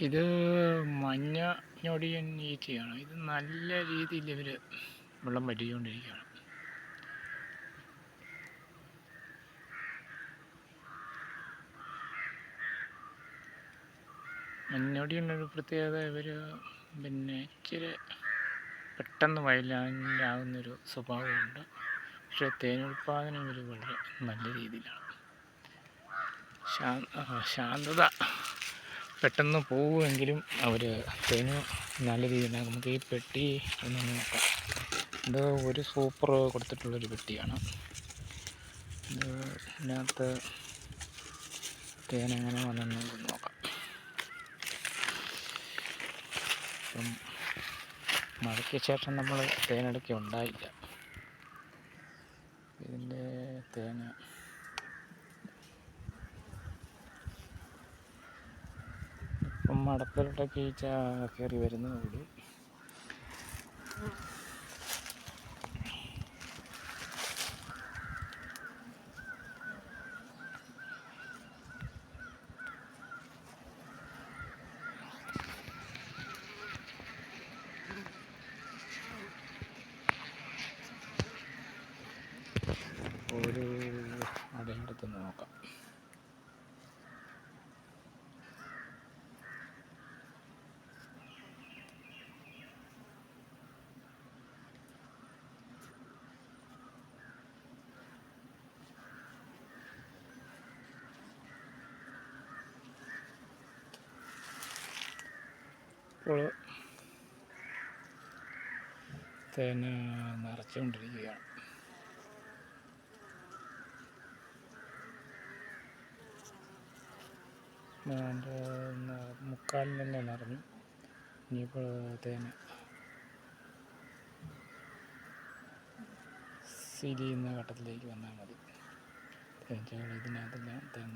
ഇത് മഞ്ഞ ഞൊടിയൻ ഈച്ചയാണ് ഇത് നല്ല രീതിയിൽ ഇവർ വെള്ളം പറ്റിച്ചുകൊണ്ടിരിക്കുകയാണ് മഞ്ഞൊടിയുള്ളൊരു പ്രത്യേകത ഇവർ പിന്നെ ഇച്ചിരി പെട്ടെന്ന് വയലാണ്ടാകുന്നൊരു സ്വഭാവമുണ്ട്. പക്ഷേ തേനുൽപാദനം ഇവർ വളരെ നല്ല രീതിയിലാണ്. ശാന്ത ശാന്തത. പെട്ടെന്ന് പോവുമെങ്കിലും അവർ തേന് നല്ല രീതിയിൽ നമുക്ക് ഈ പെട്ടി ഒന്ന് നോക്കാം. ഇത് ഒരു സൂപ്പർ കൊടുത്തിട്ടുള്ളൊരു പെട്ടിയാണ്. ഇത് ഇതിനകത്ത് തേനെങ്ങനെ വന്നെന്ന് നമുക്ക് നോക്കാം. ഇപ്പം മഴയ്ക്ക് ശേഷം നമ്മൾ തേനെടുക്കുക ഉണ്ടായില്ല. ഇതിന്റെ തേന് ഇപ്പം മടപ്പിലോട്ടൊക്കെ ഈച്ച കയറി വരുന്നേ ഉള്ളൂ ഒരു അടയെടുത്ത് നോക്കാം. ഇപ്പോൾ തേന് നിറച്ചുകൊണ്ടിരിക്കുകയാണ്. മുക്കാലിൽ തന്നെ നിറഞ്ഞു. ഇനിയിപ്പോൾ തേന്. ചെയ്യുന്ന ഘട്ടത്തിലേക്ക് വന്നാൽ മതി. തേനീച്ചകൾ ഇതിനകത്തെല്ലാം തേൻ